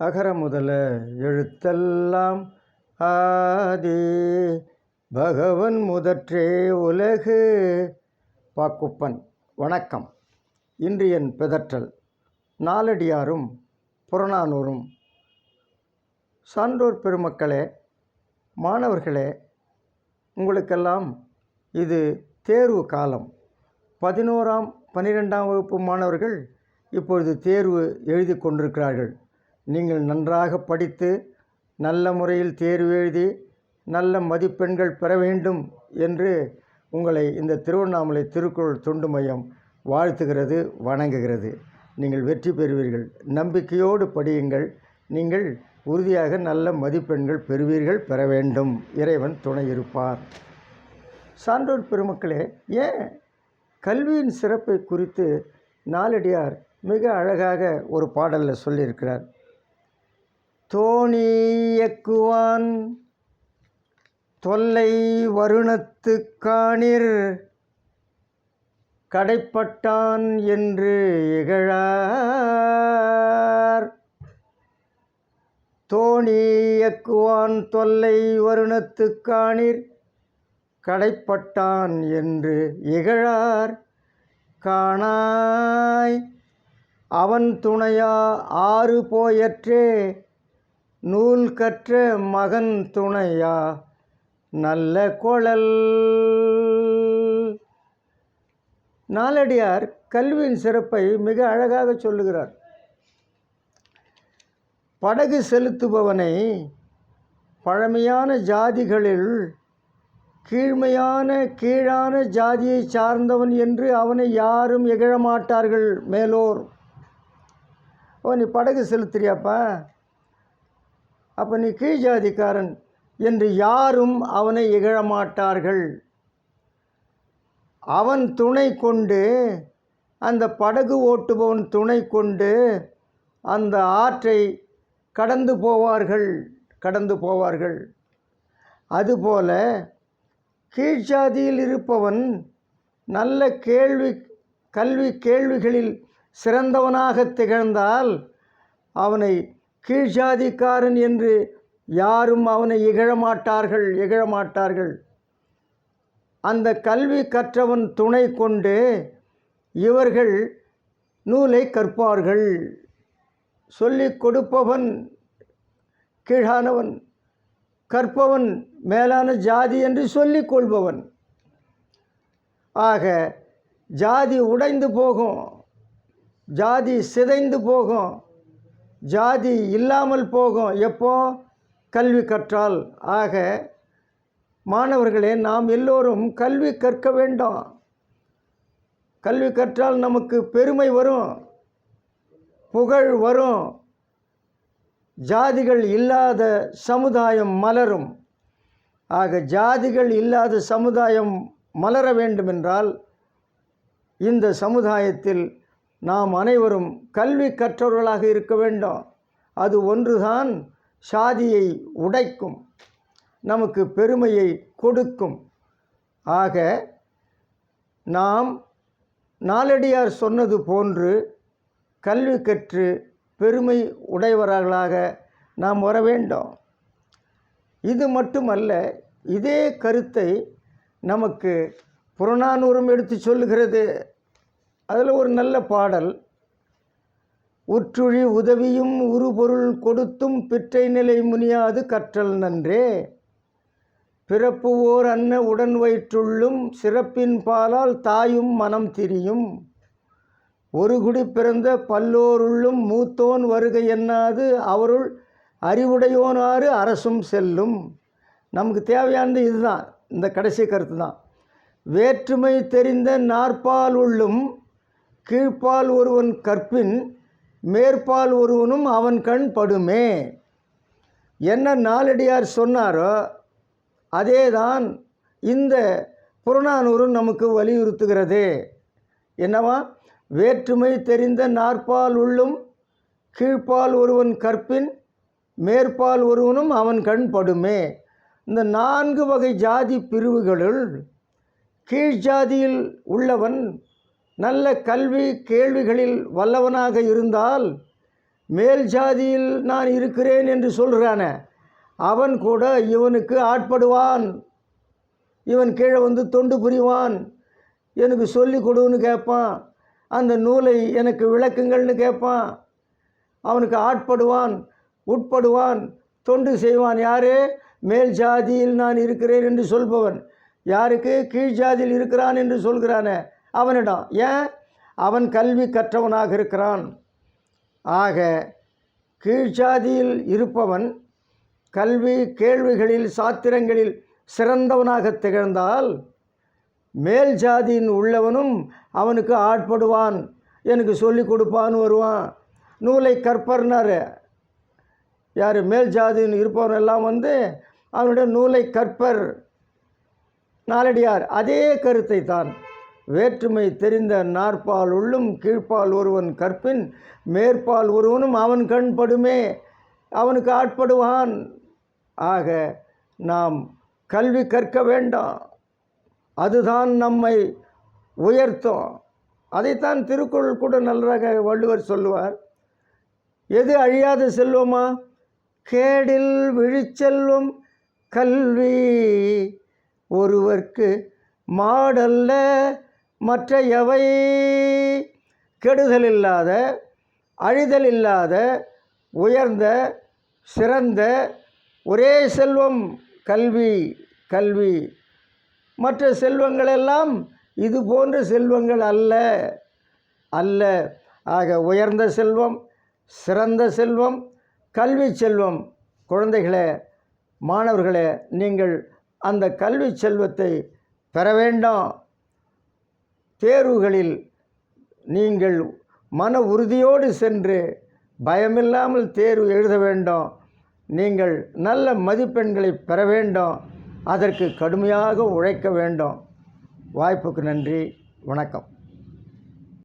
அகர முதல எழுத்தெல்லாம் ஆதி. பகவன் முதற்றே உலகு. பாக்குப்பன் வணக்கம். இன்று என் பிதற்றல் நாலடியாரும் புறநானூறும் சான்றோர் பெருமக்களே மாணவர்களே உங்களுக்கெல்லாம் இது தேர்வு காலம். பதினோராம் பன்னிரெண்டாம் வகுப்பு மாணவர்கள் இப்பொழுது தேர்வு எழுதி கொண்டிருக்கிறார்கள். நீங்கள் நன்றாக படித்து நல்ல முறையில் தேர்வு எழுதி நல்ல மதிப்பெண்கள் பெற வேண்டும் என்று உங்களை இந்த திருவண்ணாமலை திருக்குறள் தொண்டு மையம் வாழ்த்துகிறது வணங்குகிறது. நீங்கள் வெற்றி பெறுவீர்கள். நம்பிக்கையோடு படியுங்கள். நீங்கள் உறுதியாக நல்ல மதிப்பெண்கள் பெறுவீர்கள் பெற வேண்டும். இறைவன் துணை இருப்பார். சான்றோர் பெருமக்களே ஏன் கல்வியின் சிறப்பை குறித்து நாலடியார் மிக அழகாக ஒரு பாடலில் சொல்லியிருக்கிறார். தோணி இயக்குவான். தொல்லை வருணத்து காணிர். கடைப்பட்டான் என்று இகழார். தோணி இயக்குவான் தொல்லை வருணத்து காணிர். கடைப்பட்டான் என்று இகழார். காணாய் அவன் துணையா ஆறு போயற்றே. நூல் கற்ற மகன் துணையா? நல்ல குழல். நாலடியார் கல்வியின் சிறப்பை மிக அழகாக சொல்லுகிறார். படகு செலுத்துபவனை பழமையான ஜாதிகளில் கீழ்மையான கீழான ஜாதியை சார்ந்தவன் என்று அவனை யாரும் இகழமாட்டார்கள் மேலோர். ஓ நீ படகு செலுத்துறியாப்பா? அப்போ நீ கீழ் ஜாதிக்காரன் என்று யாரும் அவனை இகழமாட்டார்கள். அவன் துணை கொண்டு அந்த படகு ஓட்டுபவன் துணை கொண்டு அந்த ஆற்றை கடந்து போவார்கள் கடந்து போவார்கள். அதுபோல கீழ்ச்சாதியில் இருப்பவன் நல்ல கேள்வி கல்வி கேள்விகளில் சிறந்தவனாக திகழ்ந்தால் அவனை கீழ்ஜாதிக்காரன் என்று யாரும் அவனை இகழமாட்டார்கள் இகழமாட்டார்கள். அந்த கல்வி கற்றவன் துணை கொண்டு இவர்கள் நூலை கற்பார்கள். சொல்லிக் கொடுப்பவன் கீழானவன் கற்பவன் மேலான ஜாதி என்று சொல்லிக் கொள்பவன். ஆக ஜாதி உடைந்து போகும் ஜாதி சிதைந்து போகும் ஜாதி இல்லாமல் போகும். எப்போ? கல்வி கற்றால். ஆக மாணவர்களே நாம் எல்லோரும் கல்வி கற்க வேண்டும். கல்வி கற்றால் நமக்கு பெருமை வரும். புகழ் வரும். ஜாதிகள் இல்லாத சமுதாயம் மலரும். ஆக ஜாதிகள் இல்லாத சமுதாயம் மலர வேண்டுமென்றால் இந்த சமுதாயத்தில் நாம் அனைவரும் கல்வி கற்றவர்களாக இருக்க வேண்டும். அது ஒன்றுதான் சாதியை உடைக்கும் நமக்கு பெருமையை கொடுக்கும். ஆக நாம் நாலடியார் சொன்னது போன்று கல்வி கற்று பெருமை உடையவர்களாக நாம் வர வேண்டும். இது மட்டுமல்ல இதே கருத்தை நமக்கு புறநானூறும் எடுத்து சொல்லுகிறது. அதில் ஒரு நல்ல பாடல். உற்றுழி உதவியும் உருபொருள் கொடுத்தும் பிற்றை நிலை முனியாது கற்றல் நன்றே. பிறப்பு ஓர் அன்ன உடன் வயிற்றுள்ளும் சிறப்பின் பாலால் தாயும் மனம் திரியும். ஒரு குடி பிறந்த பல்லோருள்ளும் மூத்தோன் வருகை என்னாது அவருள் அறிவுடையோனாறு அரசும் செல்லும். நமக்கு தேவையானது இதுதான். இந்த கடைசி கருத்து தான் வேற்றுமை தெரிந்த நாற்பால் உள்ளும் கீழ்ப்பால் ஒருவன் கற்பின் மேற்பால் ஒருவனும் அவன் கண் படுமே. என்ன நாலடியார் சொன்னாரோ அதே தான் இந்த புறநானூறும் நமக்கு வலியுறுத்துகிறது. என்னவா? வேற்றுமை தெரிந்த நாற்பால் உள்ளும் கீழ்ப்பால் ஒருவன் கற்பின் மேற்பால் ஒருவனும் அவன் கண் படுமே. இந்த நான்கு வகை ஜாதி பிரிவுகளுள் கீழ் ஜாதியில் உள்ளவன் நல்ல கல்வி கேள்விகளில் வல்லவனாக இருந்தால் மேல் ஜாதியில் நான் இருக்கிறேன் என்று சொல்கிறான அவன் கூட இவனுக்கு ஆட்படுவான் இவன் கீழே வந்து தொண்டு புரிவான் எனக்கு சொல்லி கொடுன்னு கேட்பான் அந்த நூலை எனக்கு விளக்குங்கள்னு கேட்பான் அவனுக்கு ஆட்படுவான் உட்படுவான் தொண்டு செய்வான். யாரு? மேல் ஜாதியில் நான் இருக்கிறேன் என்று சொல்பவன். யாருக்கு? கீழ் ஜாதியில் இருக்கிறான் என்று சொல்கிறானே. அவனிடம் ஏன்? அவன் கல்வி கற்றவனாக இருக்கிறான். ஆக கீழ் ஜாதியில் இருப்பவன் கல்வி கேள்விகளில் சாத்திரங்களில் சிறந்தவனாக திகழ்ந்தால் மேல் ஜாதியின் உள்ளவனும் அவனுக்கு ஆட்படுவான். எனக்கு சொல்லி கொடுப்பான்னு வருவான். நூலை கற்பர்னாரு. யார்? மேல் ஜாதியின் இருப்பவன் எல்லாம் வந்து அவனுடைய நூலை கற்பர். நாலடியார் அதே கருத்தை தான் வேற்றுமை தெரிந்த நாற்பால் உள்ளும் கீழ்ப்பால் ஒருவன் கற்பின் மேற்பால் ஒருவனும் அவன் கண் படுமே அவனுக்கு ஆட்படுவான். ஆக நாம் கல்வி கற்க வேண்டாம். அதுதான் நம்மை உயர்த்தும். அதைத்தான் திருக்குறள் கூட நன்றாக வள்ளுவர் சொல்லுவார். எது அழியாத செல்வமா? கேடில் விழிச்செல்வம் கல்வி. ஒருவர்க்கு மாடல்ல மற்ற எவை கெடுதல் இல்லாத அழிதல் இல்லாத உயர்ந்த சிறந்த ஒரே செல்வம் கல்வி கல்வி. மற்ற செல்வங்களெல்லாம் இது போன்ற செல்வங்கள் அல்ல அல்ல. ஆக உயர்ந்த செல்வம் சிறந்த செல்வம் கல்வி செல்வம். குழந்தைகளே மாணவர்களே நீங்கள் அந்த கல்வி செல்வத்தை பெற வேண்டாம். தேர்வுகளில் நீங்கள் மன உறுதியோடு சென்று பயமில்லாமல் தேர்வு எழுத வேண்டும். நீங்கள் நல்ல மதிப்பெண்களை பெற வேண்டும். அதற்கு கடுமையாக உழைக்க வேண்டும். வாய்ப்புக்கு நன்றி. வணக்கம்.